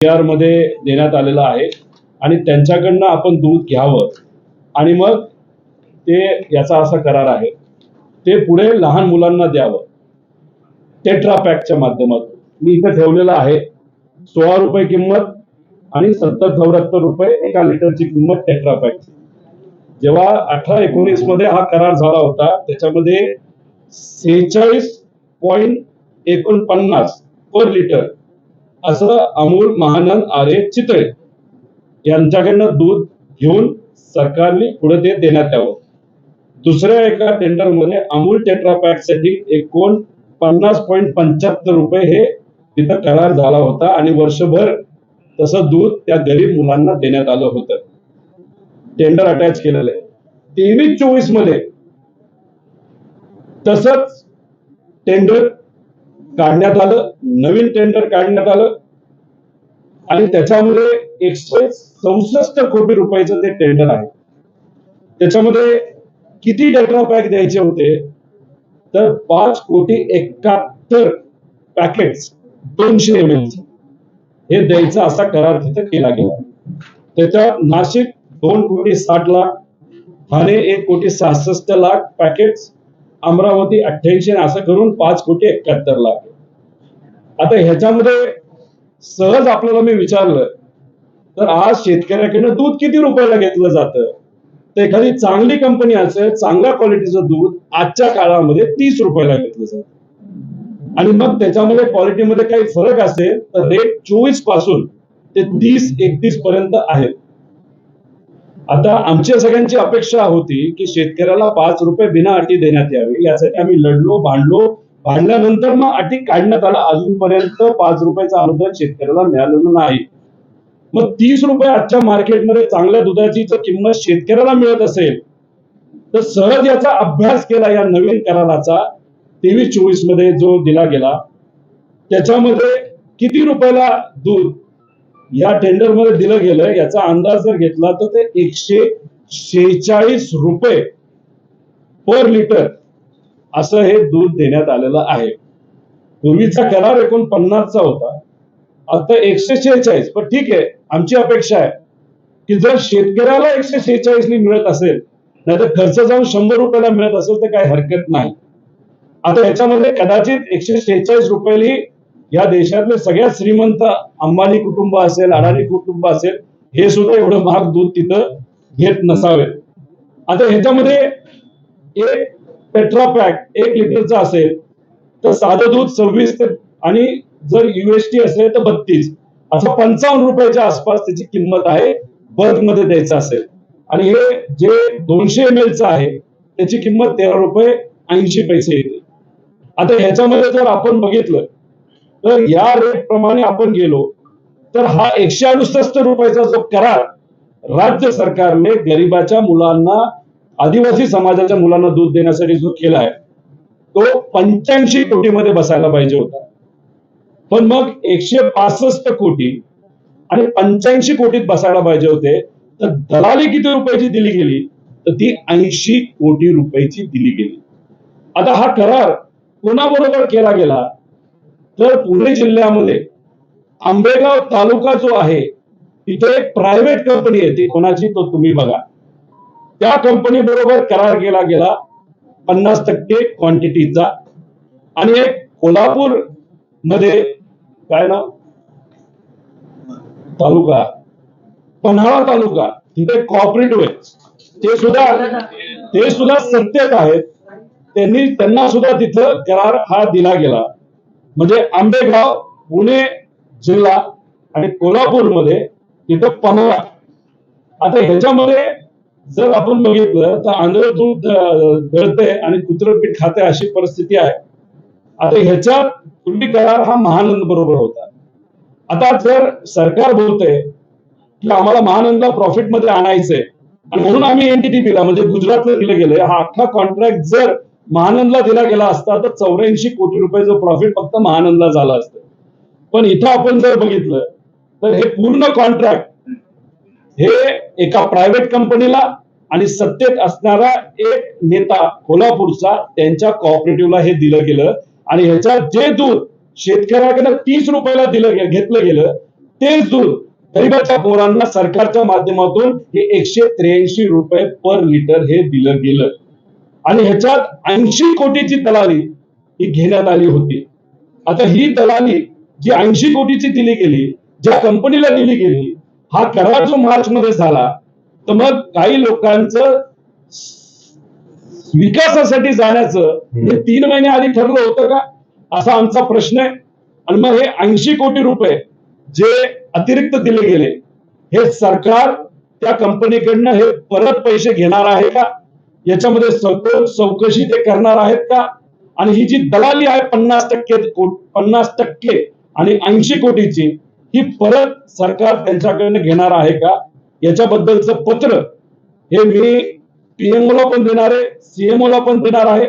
मध्ये देण्यात आलेलं आहे. आणि त्यांच्याकडनं आपण दूध घ्यावं. आणि मग ते याचा असा करार आहे. ते पुढे लहान मुलांना द्यावं. टेट्रा पॅकच्या माध्यमातून. मी इथं ठेवलेलं आहे. सोळा रुपये किंमत आणि सत्तर चौऱ्याहत्तर रुपये एका लिटरची किंमत टेट्रा पॅकची जेव्हा अठरा एकोणीसमध्ये हा करार झाला होता त्याच्यामध्ये सेहेचाळीस पॉईंट एकोणपन्नास पर लिटर असं अमूल महानंद आर्य चितळे यांच्याकडनं दूध घेऊन सरकारने पुढे ते देण्यात यावं. दुसऱ्या एका टेंडरमध्ये अमूल टेट्रा साठी एकूण पन्नास पॉईंट पंच्याहत्तर रुपये हे तिथं करार झाला होता आणि वर्षभर तसं दूध त्या गरीब मुलांना देण्यात आलं होतं. टेंडर अटॅच केलेलं आहे. तेवीस चोवीसमध्ये तसंच टेंडर काढण्यात आलं नवीन टेंडर काढण्यात आलं आणि त्याच्यामध्ये एकशे चौसष्ट कोटी रुपयाचं ते टेंडर आहे. त्याच्यामध्ये किती डेटा पॅक द्यायचे होते? तर पाच कोटी एकाहत्तर पॅकेट दोनशे एम एल हे द्यायचा असा करार तिथे केला गेला. त्याच्या नाशिक दोन कोटी साठ लाख ठाणे एक कोटी सहासष्ट लाख पॅकेट अमरावती अठ्ठ्याऐंशी असं करून पाच कोटी एकाहत्तर लाख. आता ह्याच्यामध्ये सहज आपल्याला मी विचारलं तर आज शेतकऱ्याकडनं दूध किती रुपयाला घेतलं जातं? तर एखादी चांगली कंपनी असेल चांगल्या क्वालिटीचं दूध आजच्या काळामध्ये तीस रुपयाला घेतलं जातं. आणि मग त्याच्यामध्ये क्वालिटीमध्ये काही फरक असेल तर रेट चोवीसपासून ते तीस एकतीस पर्यंत आहेत. आता आमच्या सगळ्यांची अपेक्षा होती की शेतकऱ्याला पाच रुपये बिना अटी देण्यात यावे यासाठी आम्ही लढलो भांडलो भांडल्यानंतर मग अटी काढण्यात आला. अजूनपर्यंत पाच रुपयाचं अनुदान शेतकऱ्याला मिळालेलं नाही. मग तीस रुपये आजच्या मार्केटमध्ये चांगल्या दुधाची जर किंमत शेतकऱ्याला मिळत असेल तर सहज याचा अभ्यास केला या नवीन कराराचा. तेवीस चोवीसमध्ये जो दिला गेला त्याच्यामध्ये किती रुपयाला दूध या टेंडरमध्ये दिलं गेलं याचा अंदाज जर घेतला तर ते एकशे शेहेचाळीस रुपये पर लिटर असं हे दूध देण्यात आलेलं आहे. पूर्वीचा करार एकूण पन्नासचा होता. आता एकशे शेहेचाळीस. पण ठीक आहे आमची अपेक्षा आहे की जर शेतकऱ्याला एकशे शेहेचाळीसनी मिळत असेल नाही तर खर्च जाऊन शंभर रुपयाला मिळत असेल तर काही हरकत नाही. आता याच्यामध्ये कदाचित एकशे शेहेचाळीस रुपये या देशातले सगळ्यात श्रीमंत अंबानी कुटुंब असेल अडाणी कुटुंब असेल हे सुद्धा एवढं महाग दूध तिथं घेत नसावे आता ह्याच्यामध्ये एक पॅक एक लिटरचं असेल तर साधं दूध सव्वीस ते आणि जर युएसटी असेल तर बत्तीस. असं पंचावन्न रुपयाच्या आसपास त्याची किंमत आहे बल्कमध्ये द्यायचं असेल. आणि हे जे दोनशे एम एलचं आहे त्याची किंमत तेरा रुपये ऐंशी पैसे येते. आता ह्याच्यामध्ये जर आपण बघितलं तर या रेट प्रमाणे आपण गेलो तर हा एकशे अडुसष्ट रुपयाचा जो करार राज्य सरकारने गरिबाच्या मुलांना आदिवासी समाजाच्या मुलांना दूध देण्यासाठी जो केला आहे तो पंच्याऐंशी कोटीमध्ये बसायला पाहिजे होता. पण मग एकशे पासष्ट कोटी आणि पंच्याऐंशी कोटीत बसायला पाहिजे होते. तर दलाली किती रुपयाची दिली गेली? तर ती ऐंशी कोटी रुपयाची दिली गेली. आता हा करार कोणाबरोबर केला गेला? तर पुणे जिल्ह्यामध्ये आंबेगाव तालुका जो आहे तिथे एक प्रायव्हेट कंपनी आहे. ती कोणाची? तो तुम्ही बघा. त्या कंपनी बरोबर करार केला गेला. पन्नास टक्के क्वांटिटीचा आणि एक कोल्हापूरमध्ये काय नाव? तालुका. पन्हाळा तालुका. तिथे कॉपरेटिव्ह ते सुद्धा ते सुद्धा सत्तेत आहेत. त्यांनी त्यांना सुद्धा तिथं करार हा दिला गेला. म्हणजे आंबेगाव पुणे जिल्हा आणि कोल्हापूरमध्ये तिथं पन्हाळा. आता ह्याच्यामध्ये जर आपण बघितलं तर आंध्र दूध गळते आणि कुत्रपीठ खाते अशी परिस्थिती आहे. आता ह्याच्यात पूर्वी करार हा महानंद बरोबर होता. आता जर सरकार बोलते की आम्हाला महानंदला प्रॉफिटमध्ये आणायचंय आणि म्हणून आम्ही एनटीटी दिला म्हणजे गुजरातला दिलं गेले हा अख्खा कॉन्ट्रॅक्ट जर महानंदला दिला गेला असता तर चौऱ्याऐंशी कोटी रुपयाचं प्रॉफिट फक्त महानंदला झाला असतं. पण इथं आपण जर बघितलं तर हे पूर्ण कॉन्ट्रॅक्ट हे एका प्रायव्हेट कंपनीला आणि सत्तेत असणारा एक नेता कोल्हापूरचा त्यांच्या कॉपरेटिव्हला हे दिलं गेलं. आणि ह्याच्यात जे दूध शेतकऱ्याकडे तीस रुपयाला दिलं गेलं घेतलं गेलं तेच दूध गरीबाच्या पोरांना सरकारच्या माध्यमातून हे एकशे त्र्याऐंशी रुपये पर लिटर हे दिलं गेलं. आणि ह्याच्यात ऐंशी कोटीची दलाली ही घेण्यात आली होती. आता ही दलाली जी ऐंशी कोटीची दिली गेली ज्या कंपनीला दिली गेली हा करार जो मार्च मध्ये झाला. तर मग काही लोकांचं विकासासाठी जाण्याचं हे तीन महिने आधी ठरलं होतं का? असा आमचा प्रश्न आहे. आणि मग हे ऐंशी कोटी रुपये जे अतिरिक्त दिले गेले हे सरकार त्या कंपनीकडनं हे परत पैसे घेणार आहे का? याच्यामध्ये सखोल चौकशी ते करणार आहेत का? आणि ही जी दलाली आहे पन्नास टक्के पन्नास टक्के आणि ऐंशी कोटीची ही परत सरकार त्यांच्याकडनं घेणार आहे का? याच्याबद्दलचं पत्र हे मी पीएमओ ला पण देणार आहे सीएमओ ला पण देणार आहे.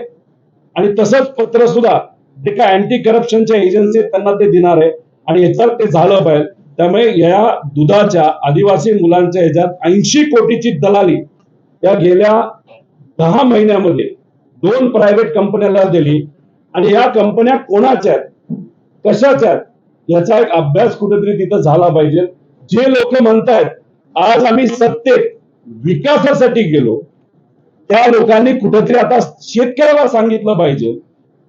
आणि तसंच पत्र सुद्धा जे काय अँटी करप्शनच्या एजन्सी त्यांना ते देणार आहे. आणि याच्यात ते झालं पाहिजे. त्यामुळे या दुधाच्या आदिवासी मुलांच्या ह्याच्यात ऐंशी कोटीची दलाली या गेल्या दहा महिन्यामध्ये दोन प्रायव्हेट कंपन्याला दिली. आणि या कंपन्या कोणाच्या आहेत? कशाच्या आहेत? याचा एक अभ्यास कुठेतरी तिथं झाला पाहिजे. जे लोक म्हणतायत आज आम्ही सत्तेत विकासासाठी गेलो त्या लोकांनी कुठेतरी आता शेतकऱ्याला सांगितलं पाहिजे.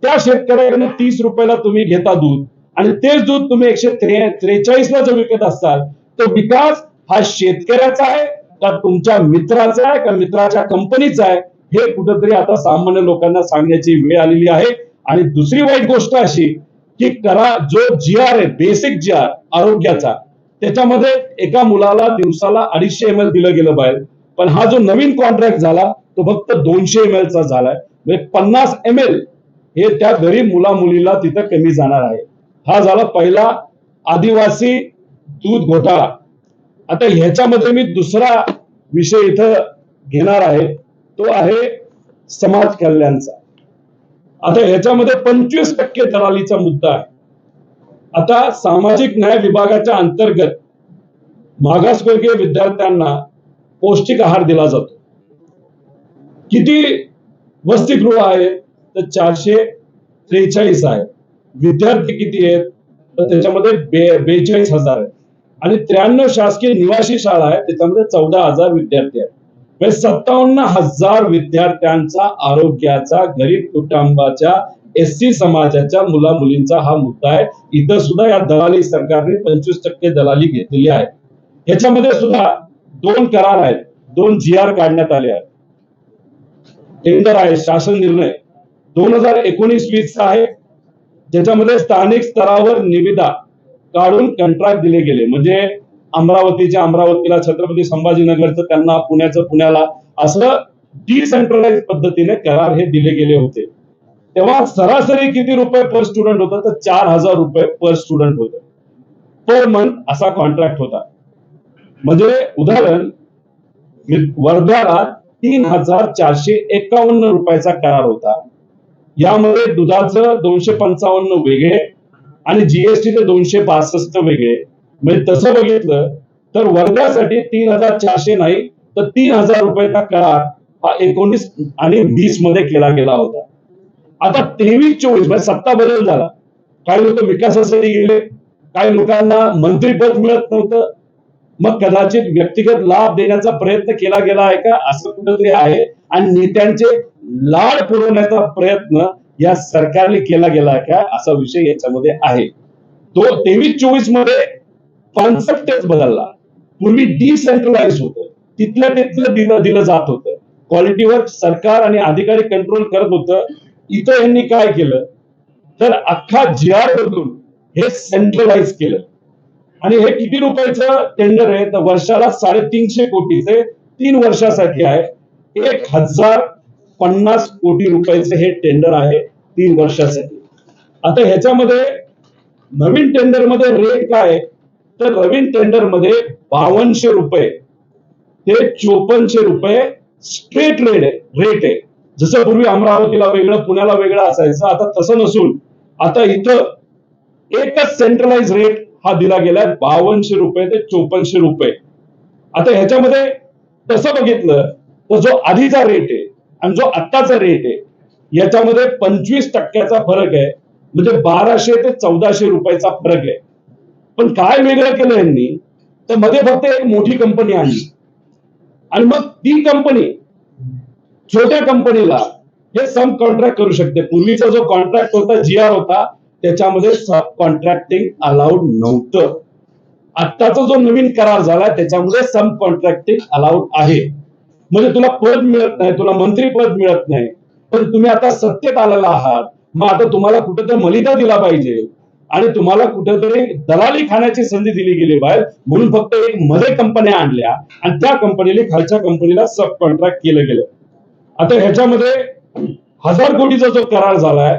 त्या शेतकऱ्याकडे तीस रुपयाला तुम्ही घेता दूध आणि तेच दूध तुम्ही एकशे त्रेचाळीस ला जर विकत असाल तो विकास हा शेतकऱ्याचा आहे का तुमच्या मित्राचा आहे का मित्राच्या कंपनीचा आहे? हे कुठेतरी आता सामान्य लोकांना सांगण्याची वेळ आलेली आहे. आणि दुसरी वाईट गोष्ट अशी की करा जो जी आर आहे बेसिक जी आर आरोग्याचा त्याच्यामध्ये एका मुलाला दिवसाला अडीचशे एम एल दिलं गेलं बाहेर. पण हा जो नवीन कॉन्ट्रॅक्ट झाला तो फक्त दोनशे एम चा झालाय. म्हणजे पन्नास एम एल हे त्या गरीब मुला मुलीला तिथं कमी जाणार आहे. हा झाला पहिला आदिवासी दूध घोटाळा. आता ह्याच्यामध्ये मी दुसरा विषय इथं घेणार आहे. तो आहे समाज कल्याणचा. आता ह्याच्यामध्ये पंचवीस टक्के दलालीचा मुद्दा आहे. आता सामाजिक न्याय विभागाच्या अंतर्गत मागासवर्गीय विद्यार्थ्यांना पौष्टिक आहार दिला जातो. किती वसतिगृह आहे? तर चारशे त्रेचाळीस आहे. विद्यार्थी किती आहेत? तर त्याच्यामध्ये बे बेचाळीस हजार आहेत. आणि त्र्याण्णव शासकीय निवासी शाळा आहे त्याच्यामध्ये चौदा हजार विद्यार्थी आहेत. म्हणजे सत्तावन्न हजार विद्यार्थ्यांचा आरोग्याचा गरीब कुटुंबाच्या एस सी समाजाच्या मुला मुलींचा हा मुद्दा आहे. इथं सुद्धा या दलाली सरकारने पंचवीस टक्के दलाली घेतलेली आहे. याच्यामध्ये सुद्धा दोन करार आहेत. दोन जी आर काढण्यात आले आहेत. टेंडर आहे शासन निर्णय. दोन हजार एकोणीस वीसचा आहे. ज्याच्यामध्ये स्थानिक स्तरावर निविदा काढून कंत्राट दिले गेले. म्हणजे अमरावतीच्या अमरावतीला छत्रपती संभाजीनगरचं त्यांना पुण्याचं पुण्याला असं डिसेंट्रलाइज पद्धतीने करार हे दिले गेले होते. तेव्हा सरासरी किती रुपये पर स्टुडंट होतं? तर चार हजार रुपये पर स्टुडंट होतं. पर मंथ असा कॉन्ट्रॅक्ट होता. म्हणजे उदाहरण वर्ध्याला तीन हजार चारशे एकावन्न रुपयाचा करार होता. यामध्ये दुधाचं दोनशे पंचावन्न वेगळे आणि जीएसटीचे दोनशे पासष्ट वेगळे. म्हणजे तसं बघितलं तर वर्गासाठी तीन हजार चारशे नाही तर तीन हजार रुपयाचा करार हा एकोणीस आणि वीसमध्ये केला गेला होता. आता तेवीस चोवीस म्हणजे सत्ता बदल झाला. काही लोक विकासासाठी गेले काही लोकांना मंत्रीपद मिळत नव्हतं. मग कदाचित व्यक्तिगत लाभ देण्याचा प्रयत्न केला गेला आहे का? असं कुठेतरी आहे. आणि नेत्यांचे लाड पुरवण्याचा प्रयत्न या सरकारने केला गेला आहे का? असा विषय याच्यामध्ये आहे. तो तेवीस चोवीसमध्ये कॉन्सेप्टच बदलला. पूर्वी डिसेंट्रलाइज होतं. तिथल्या तिथलं दिलं दिलं जात होतं. क्वालिटीवर सरकार आणि अधिकारी कंट्रोल करत होतं. इथं यांनी काय केलं? तर अख्खा जी आर बदलून हे सेंट्रलाइज केलं. आणि हे किती रुपयाचं टेंडर आहे? तर वर्षाला साडेतीनशे कोटीचे तीन वर्षासाठी आहे. एक हजार पन्नास कोटी रुपयाचे हे टेंडर आहे तीन वर्षासाठी. आता ह्याच्यामध्ये नवीन टेंडरमध्ये रेट काय आहे? तर नवीन टेंडरमध्ये बावनशे रुपये ते चोपन्नशे रुपये स्ट्रेट रेट आहे रेट आहे. जसं पूर्वी अमरावतीला वेगळं पुण्याला वेगळं असायचं आता तसं नसून आता इथं एकच सेंट्रलाइज रेट हा दिला गेलाय बावनशे रुपये ते चोपन्नशे रुपये. आता ह्याच्यामध्ये तसं बघितलं तर जो आधीचा रेट आहे आणि जो आत्ताचा रेट आहे याच्यामध्ये पंचवीस टक्क्याचा फरक आहे म्हणजे बाराशे ते चौदाशे रुपयाचा फरक आहे. पण काय वेगळं केलं यांनी? तर मध्ये फक्त एक मोठी कंपनी आणली. आणि मग ती कंपनी छोट्या कंपनीला हे सम कॉन्ट्रॅक्ट करू शकते. पूर्वीचा जो कॉन्ट्रॅक्ट होता जी आर होता त्याच्यामध्ये सब कॉन्ट्रॅक्टिंग अलाउड नव्हतं. आत्ताचा जो नवीन करार झाला त्याच्यामध्ये सब कॉन्ट्रॅक्टिंग अलाउड आहे. म्हणजे तुला पद मिळत नाही तुला मंत्री पद मिळत नाही. पण तुम्ही आता सत्तेत आलेला आहात. मग आता तुम्हाला कुठेतरी मलिदा दिला पाहिजे. आणि तुम्हाला कुठेतरी दलाली खाण्याची संधी दिली गेली बाहेर. म्हणून फक्त एक मध्ये कंपन्या आणल्या. आणि त्या कंपनीने खालच्या कंपनीला सब कॉन्ट्रॅक्ट केलं गेलं. आता ह्याच्यामध्ये हजार कोटीचा जो करार झालाय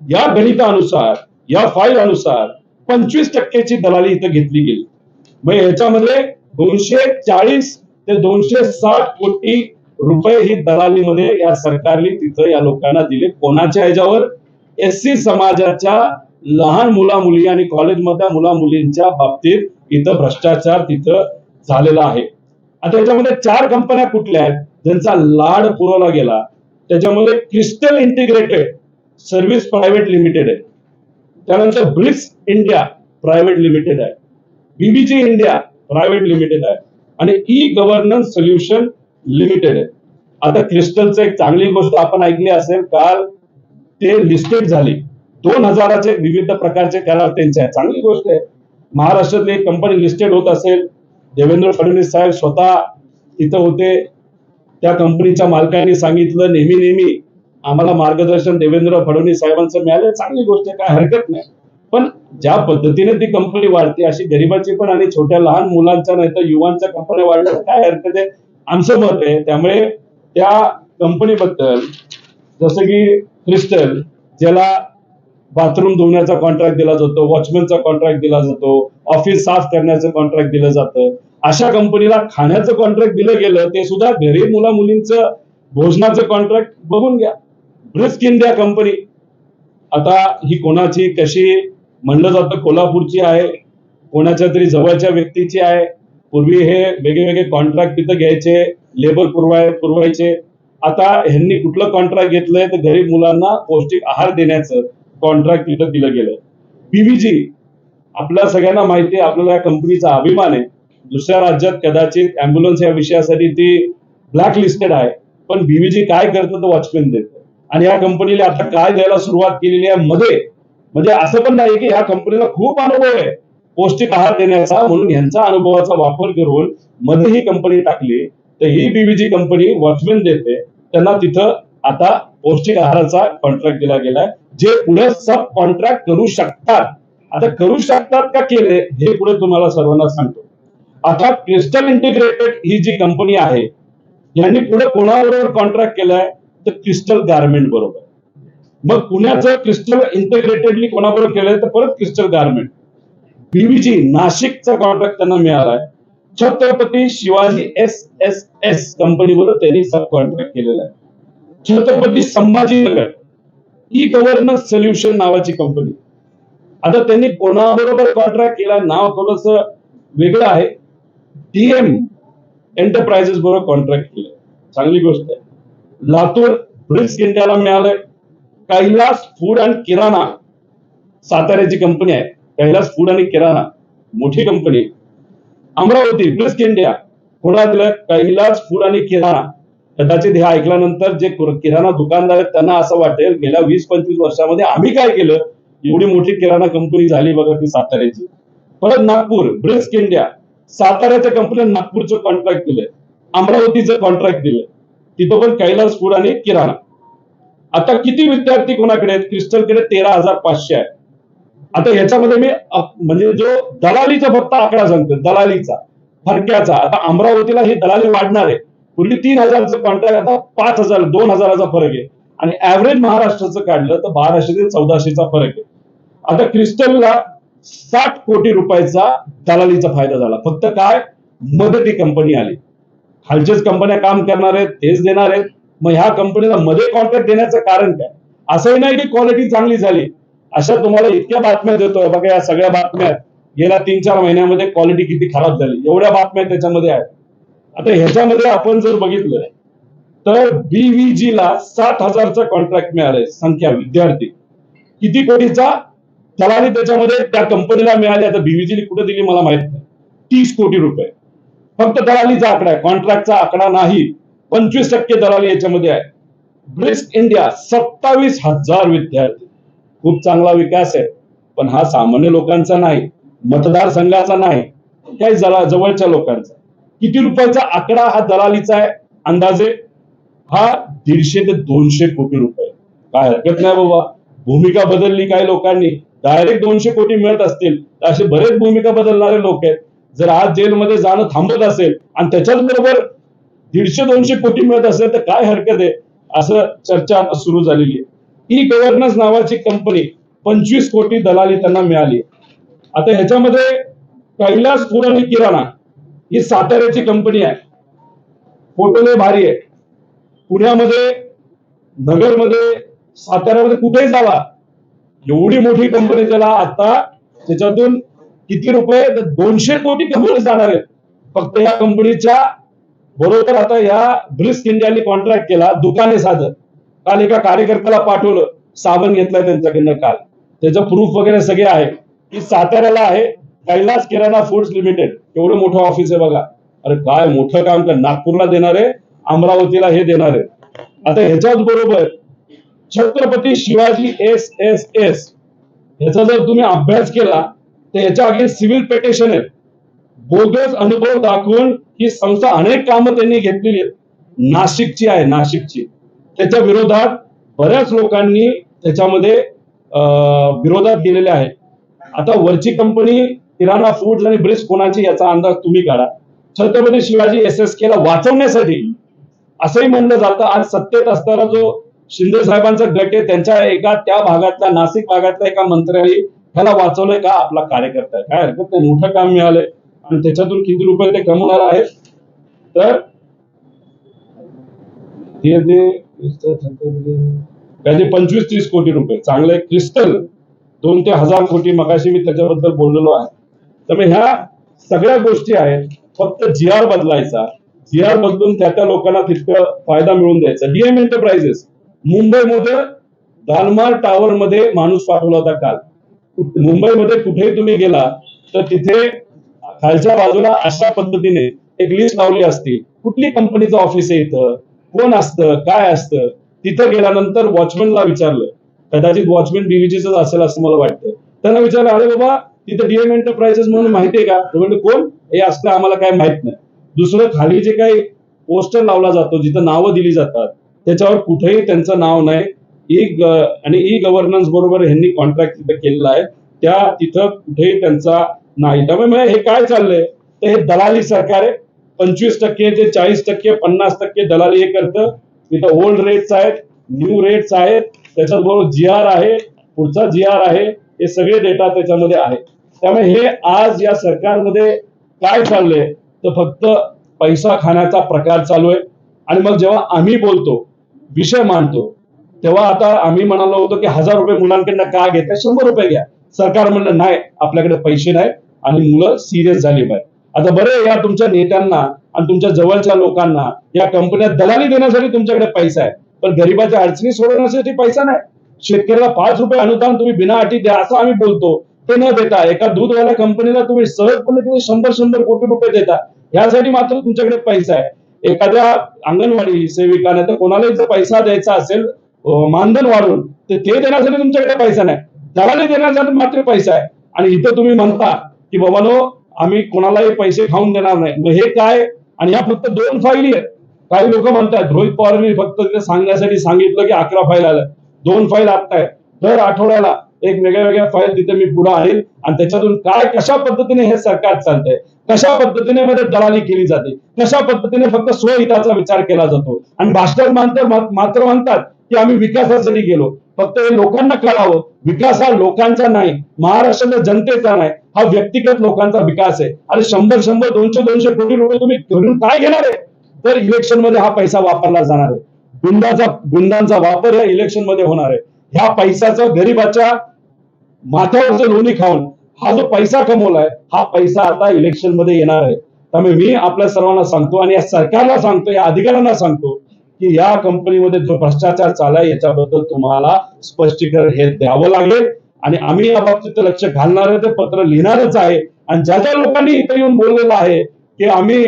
या गणितानुसार या फाईल अनुसार पंचवीस टक्क्याची दलाली इथं घेतली गेली. मग ह्याच्यामध्ये दोनशे चाळीस ते दोनशे साठ कोटी रुपये ही दलालीमध्ये या सरकारने तिथं या लोकांना दिले. कोणाच्या ह्याच्यावर? एस सी समाजाच्या लहान मुला मुली आणि कॉलेजमधल्या मुला मुलींच्या बाबतीत इथं भ्रष्टाचार तिथं झालेला आहे. आता याच्यामध्ये चार कंपन्या कुठल्या आहेत? ज्यांचा लाड पुरवला गेला त्याच्यामध्ये crystal integrated service private limited आहे. त्यानंतर ब्रिक्स इंडिया प्रायव्हेट लिमिटेड आहे. बीबीजी इंडिया प्रायव्हेट लिमिटेड आहे. आणि ई गव्हर्नन्स सोल्युशन लिमिटेड आहे. आता क्रिस्टलचं एक चांगली गोष्ट आपण ऐकली असेल काल ते लिस्टेड झाली. दोन हजाराचे विविध प्रकारचे करार त्यांचे आहे चांगली गोष्ट आहे. महाराष्ट्रातली एक कंपनी लिस्टेड होत असेल. देवेंद्र फडणवीस साहेब स्वतः तिथं होते. त्या कंपनीच्या मालकांनी सांगितलं नेहमी नेहमी आम्हाला मार्गदर्शन देवेंद्र फडणवीस साहेबांचं मिळालं चांगली गोष्ट काय हरकत नाही. पण ज्या पद्धतीने ती कंपनी वाढते अशी गरिबाची पण आणि छोट्या लहान मुलांच्या नाही तर युवांच्या कंपन्या वाढल्या काय हरकत आहे? आमचं मत आहे त्यामुळे त्या कंपनीबद्दल जसं की क्रिस्टल ज्याला बाथरूम धुण्याचा कॉन्ट्रॅक्ट दिला जातो वॉचमॅनचा कॉन्ट्रॅक्ट दिला जातो ऑफिस साफ करण्याचं कॉन्ट्रॅक्ट दिलं जातं. अशा कंपनीला खाण्याचं कॉन्ट्रॅक्ट दिलं गेलं ते सुद्धा घरी मुला मुलींचं भोजनाचं कॉन्ट्रॅक्ट बघून घ्या. ब्रिस्क इंडिया कंपनी आता ही कोणाची कशी म्हणलं जातं कोल्हापूरची आहे कोणाच्या तरी जवळच्या व्यक्तीची आहे. पूर्वी हे वेगळे कॉन्ट्रॅक्ट तिथं घ्यायचे लेबर पुरवाय पुरवायचे. आता ह्यांनी कुठलं कॉन्ट्रॅक्ट घेतलंय तर गरीब मुलांना पौष्टिक आहार देण्याचं. कॉन्ट्रॅक्ट तिथं दिलं गेलं पीव्हीजी आपल्या सगळ्यांना माहिती आहे आपल्याला या कंपनीचा अभिमान आहे. दुसऱ्या राज्यात कदाचित अँब्युलन्स या विषयासाठी ती ब्लॅक लिस्टेड आहे. पण बीव्हीजी काय करतं तो वॉचमॅन देत. आणि या कंपनीने आता काय द्यायला सुरुवात केलेली आहे मध्ये. म्हणजे असं पण नाही की ह्या कंपनीला खूप अनुभव आहे. पौष्टिक आहार देण्याचा म्हणून यांचा अनुभवाचा वापर करून मध्ये ही कंपनी टाकली. तर ही बीव्हीजी कंपनी वॉचमॅन देते. त्यांना तिथं आता पौष्टिक आहाराचा कॉन्ट्रॅक्ट दिला गेलाय. जे पुढे सब कॉन्ट्रॅक्ट करू शकतात. आता करू शकतात का केले हे पुढे तुम्हाला सर्वांना सांगतो. आता क्रिस्टल इंटिग्रेटेड ही जी कंपनी आहे यांनी पुढे कोणाबरोबर कॉन्ट्रॅक्ट केलाय? तर क्रिस्टल गार्मेंट बरोबर. मग पुण्याचं क्रिस्टल इंटिग्रेटेडली कोणाबरोबर केलंय? तर परत क्रिस्टल गार्मेंट पीव्हीजी नाशिकचा कॉन्ट्रॅक्ट त्यांना मिळालाय. Chhatrapati Shivaji S S S कंपनीवर त्यांनी सब कॉन्ट्रॅक्ट केलेला आहे. Chhatrapati Sambhajinagar. E governance solution नावाची कंपनी आता त्यांनी कोणाबरोबर कॉन्ट्रॅक्ट केला नाव थोडस वेगळं आहे. टीएम एंटरप्राइजेस बरोबर कॉन्ट्रॅक्ट केलं. चांगली गोष्ट आहे. लातूर ब्रिस्क इंडियाला मिळालंय. कैलास फूड अँड किराणा साताऱ्याची कंपनी आहे. कैलास फूड आणि किराणा मोठी कंपनी अमरावती ब्रिस्क इंडिया कोणा दिलं कैलास फूड आणि किराणा कदाचित हे ऐकल्यानंतर जे किराणा दुकानदार आहेत त्यांना असं वाटेल गेल्या वीस पंचवीस वर्षामध्ये आम्ही काय केलं? एवढी मोठी किराणा कंपनी झाली बघा ती साताऱ्याची. परत नागपूर ब्रिस्क इंडिया साताऱ्याच्या कंपनीने नागपूरचं कॉन्ट्रॅक्ट दिलंय. अमरावतीचं कॉन्ट्रॅक्ट दिलंय. तिथं पण कैलास फूड आणि किराणा. आता किती विद्यार्थी कोणाकडे आहेत? क्रिस्टलकडे तेरा हजार पाचशे आहे आता ह्याच्यामध्ये मी म्हणजे जो दलालीचा फक्त आकडा सांगतो दलालीचा फरक्याचा आता अमरावतीला ही दलाली वाढणार आहे. पूर्वी तीन हजारचं कॉन्ट्रॅक्ट आता पाच हजार दोन हजाराचा फरक आहे. आणि ऍव्हरेज महाराष्ट्राचं काढलं तर बाराशे ते चौदाशेचा फरक आहे. आता क्रिस्टलला साठ कोटी रुपयाचा दलालीचा फायदा झाला. फक्त काय? मदती कंपनी आली. खालचेच कंपन्या काम करणार आहेत तेच देणार आहेत. मग ह्या कंपनीला मध्ये कॉन्ट्रॅक्ट देण्याचं कारण काय? असंही नाही की क्वालिटी चांगली झाली. अशा तुम्हाला इतक्या बातम्या देतोय. बघा या सगळ्या बातम्या. गेल्या तीन चार महिन्यामध्ये क्वालिटी किती खराब झाली. एवढ्या बातम्या त्याच्यामध्ये आहेत. आता ह्याच्यामध्ये आपण जर बघितलं तर बीव्हीजी ला सात हजारचा कॉन्ट्रॅक्ट मिळालाय संख्या विद्यार्थी. किती कोटीचा? दलाली त्याच्यामध्ये त्या कंपनीला मिळाली आता बीव्हीजी कुठे दिली मला माहीत नाही. तीस कोटी रुपये. फक्त दलालीचा आकडा आहे कॉन्ट्रॅक्टचा आकडा नाही. पंचवीस टक्के दलाली याच्यामध्ये आहे. ब्रिस्क इंडिया सत्तावीस हजार विद्यार्थी. खूप चांगला विकास आहे पण हा सामान्य लोकांचा नाही मतदारसंघाचा नाही काही जरा जवळच्या लोकांचा. किती रुपयाचा आकडा हा दलालीचा आहे? अंदाजे? हा दीडशे ते दोनशे कोटी रुपये. काय हरकत नाही बाबा. भूमिका बदलली काही लोकांनी. डायरेक्ट दोनशे कोटी मिळत असतील तर असे बरेच भूमिका बदलणारे लोक आहेत. जर आज जेलमध्ये जाणं थांबत असेल आणि त्याच्याच बरोबर दीडशे दोनशे कोटी मिळत असेल तर काय हरकत आहे? असं चर्चा सुरू झालेली आहे. ई गव्हर्नन्स नावाची कंपनी पंचवीस कोटी दलाली त्यांना मिळाली आता ह्याच्यामध्ये कैलास पुरणी किराणा. ही साताऱ्याची कंपनी आहे. फोटो लय भारी आहे. पुण्यामध्ये नगरमध्ये साताऱ्यामध्ये कुठेही जावा एवढी मोठी कंपनी त्याला आता त्याच्यातून किती रुपये? दोनशे कोटी कमवले जाणार आहेत. फक्त या कंपनीच्या बरोबर आता या ब्रिस्क इंडियाने कॉन्ट्रॅक्ट केला दुकाने साधं काल एका कार्यकर्त्याला पाठवलं साबण घेतलाय त्यांच्याकडनं काल. त्याचं प्रूफ वगैरे सगळे आहे. की साताऱ्याला आहे कैलास किराणा फूड्स लिमिटेड एवढं मोठं ऑफिस आहे बघा. अरे काय मोठं काम कर नागपूरला देणार आहे अमरावतीला हे देणार. आहे आता ह्याच्याच बरोबर Chhatrapati Shivaji S S S ह्याचा जर तुम्ही अभ्यास केला तर ह्याच्या आगे सिव्हिल पेटेशन आहे. बोगस अनुभव दाखवून ही संस्था अनेक कामं त्यांनी घेतलेली आहेत. नाशिकची आहे नाशिकची. त्याच्या विरोधात बऱ्याच लोकांनी त्याच्यामध्ये अं, विरोधात गेलेले आहे. आता वरची कंपनी किराणा फूड्स आणि ब्रिज कोणाची याचा अंदाज तुम्ही काढा. छत्रपती शिवाजी एस एस केला वाचवण्यासाठी असंही म्हणलं जातं. आज सत्तेत असताना जो शिंदे साहेबांचा गट आहे त्यांच्या एका त्या भागातल्या नाशिक भागातल्या एका मंत्र्याने ह्याला वाचवलंय का आपला कार्यकर्ता? काय हरकत नाही मोठं काम मिळालंय. आणि त्याच्यातून किती रुपये ते कमवणार आहेत? तर हे जे पंचवीस तीस कोटी रुपये चांगले क्रिस्टल दोन ते हजार कोटी मगाशी मी त्याच्याबद्दल बोललेलो आहे. त्यामुळे ह्या सगळ्या गोष्टी आहेत. फक्त जी आर बदलायचा. जी आर बदलून त्या त्या लोकांना तितकं फायदा मिळून द्यायचा. डीएम एंटरप्राइजेस मुंबईमध्ये दालमार टावर मध्ये माणूस पाठवला होता काल. मुंबईमध्ये कुठेही तुम्ही गेला तर तिथे खालच्या बाजूला अशा पद्धतीने एक लिस्ट लावली असती. कुठली कंपनीचं ऑफिस आहे इथं? कोण असतं? काय असतं? तिथं गेल्यानंतर वॉचमॅनला विचारलं. कदाचित वॉचमॅन बीव्हीजीच असेल असं मला वाटतं. त्यांना विचारलं अरे बाबा तिथं डीएम एंटरप्राइजेस म्हणून माहितीये का? म्हणजे कोण? हे असतं आम्हाला काय माहीत नाही. दुसरं खाली जे काही पोस्टर लावला जातो जिथं नावं दिली जातात त्याच्यावर कुठेही त्यांचं नाव नाही. E ई आणि ई गव्हर्नन्स बरोबर ह्यांनी कॉन्ट्रॅक्ट तिथं केलेला आहे. त्या तिथं कुठेही त्यांचा नाही. त्यामुळे हे काय चाललंय? तर हे दलाली सरकार आहे. पंचवीस टक्के ते चाळीस टक्के पन्नास टक्के दलाली हे करतं. तिथं ओल्ड रेट्स आहेत न्यू रेट्स आहेत. त्याच्याबरोबर जी आर आहे पुढचा जी आर आहे. हे सगळे डेटा त्याच्यामध्ये आहे त्यामुळे हे आज या सरकारमध्ये काय चाललंय? तर फक्त पैसा खाण्याचा प्रकार चालू आहे. आणि मग जेव्हा आम्ही बोलतो विषय मानतो तेव्हा आता आम्ही म्हणालो होतो की हजार रुपये मुलांकडनं का घेता शंभर रुपये घ्या. सरकार म्हणलं नाही आपल्याकडे पैसे नाही आणि मुलं सिरियस झाली पाहिजे आता बरं या तुमच्या नेत्यांना आणि तुमच्या जवळच्या लोकांना या कंपन्या दलाली देण्यासाठी तुमच्याकडे पैसा आहे. पण गरिबाच्या अडचणी सोडवण्यासाठी पैसा नाही. शेतकऱ्याला पाच रुपये अनुदान तुम्ही बिना अटी द्या असं आम्ही बोलतो. ते न देता एका दूधवाल्या कंपनीला तुम्ही सहजपणे तुम्ही शंभर शंभर कोटी रुपये देता. यासाठी मात्र तुमच्याकडे पैसा आहे. एखाद्या अंगणवाडी सेविकाने तर कोणालाही जर पैसा द्यायचा असेल मानधन वाढून तर ते देण्यासाठी तुमच्याकडे पैसा नाही. दलाली देण्यासाठी मात्र पैसा आहे. आणि इथं तुम्ही म्हणता की बाबानो आम्ही कोणालाही पैसे खाऊन देणार नाही. मग हे काय? आणि ह्या फक्त दोन फायली आहेत. काही लोक म्हणतात रोहित पवारांनी फक्त तिथे सांगण्यासाठी सांगितलं की अकरा फाईल आलं दोन फाईल आता आहे दर आठवड्याला एक वेगळ्या वेगळ्या फाईल तिथे मी पुढे आहे आणि त्याच्यातून काय कशा पद्धतीने हे सरकार चालतंय? कशा पद्धतीने मध्ये दलाली केली जाते? कशा पद्धतीने फक्त स्वहिताचा विचार केला जातो? आणि भाषण मानतर मात्र म्हणतात की आम्ही विकासासाठी गेलो. फक्त हे लोकांना कळावं. विकास हा लोकांचा नाही महाराष्ट्राच्या जनतेचा नाही. हा व्यक्तिगत लोकांचा विकास आहे. आणि शंभर शंभर दोनशे दोनशे कोटी रुपये तुम्ही घरून काय घेणार आहे? तर इलेक्शनमध्ये हा पैसा वापरला जाणार आहे. गुंडाचा गुंडांचा वापर या इलेक्शनमध्ये होणार आहे. ह्या पैशाचं गरीबाच्या माथ्यावरचं लोणी खाऊन हा जो पैसा कमवलाय हा पैसा आता इलेक्शनमध्ये येणार आहे. त्यामुळे मी आपल्या सर्वांना सांगतो आणि या सरकारला सांगतो या अधिकाऱ्यांना सांगतो की या कंपनीमध्ये जो भ्रष्टाचार चालाय याच्याबद्दल तुम्हाला स्पष्टीकरण हे द्यावं लागेल. आणि आम्ही या बाबतीत लक्ष घालणार आहे ते पत्र लिहिणारच आहे. आणि ज्या ज्या लोकांनी इथं येऊन बोललेलं आहे की आम्ही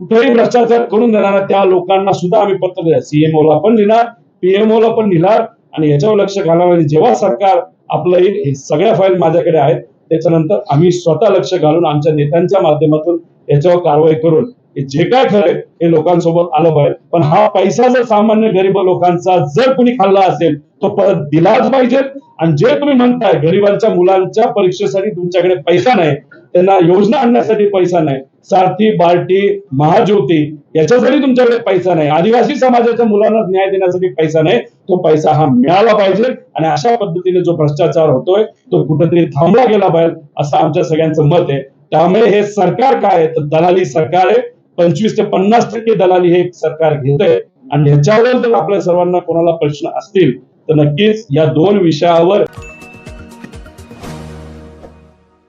कुठेही भ्रष्टाचार करून देणार त्या लोकांना सुद्धा आम्ही पत्र सीएमओला सीएमओ ला पण लिहिणार पीएमओ ला पण लिहिणार. आणि याच्यावर लक्ष घालावं जेव्हा सरकार आपलं येईल हे सगळ्या फाईल माझ्याकडे आहेत त्याच्यानंतर आम्ही स्वतः लक्ष घालून आमच्या नेत्यांच्या माध्यमातून याच्यावर कारवाई करून जे काय खरंय हे लोकांसोबत आलं पाहिजे. पण हा पैसा जर सामान्य गरीब लोकांचा जर कुणी खाल्ला असेल तो परत दिलाच पाहिजे. आणि जे तुम्ही म्हणताय गरिबांच्या मुलांच्या परीक्षेसाठी तुमच्याकडे पैसा नाही त्यांना योजना आणण्यासाठी पैसा नाही सारथी बार्टी महाज्योती याच्यासाठी तुमच्याकडे पैसा नाही. आदिवासी समाजाच्या मुलांना न्याय देण्यासाठी पैसा नाही. तो पैसा हा मिळाला पाहिजे आणि अशा पद्धतीने जो भ्रष्टाचार होतोय तो कुठेतरी थांबला गेला पाहिजे असं आमच्या सगळ्यांचं मत आहे. त्यामुळे हे सरकार काय आहे? तर दलाली सरकार आहे. पंचवीस ते पन्नास टक्के दलाली हे सरकार घेत आहे आणि ह्याच्यावर जर आपल्या सर्वांना कोणाला प्रश्न असतील तर नक्कीच या दोन विषयावर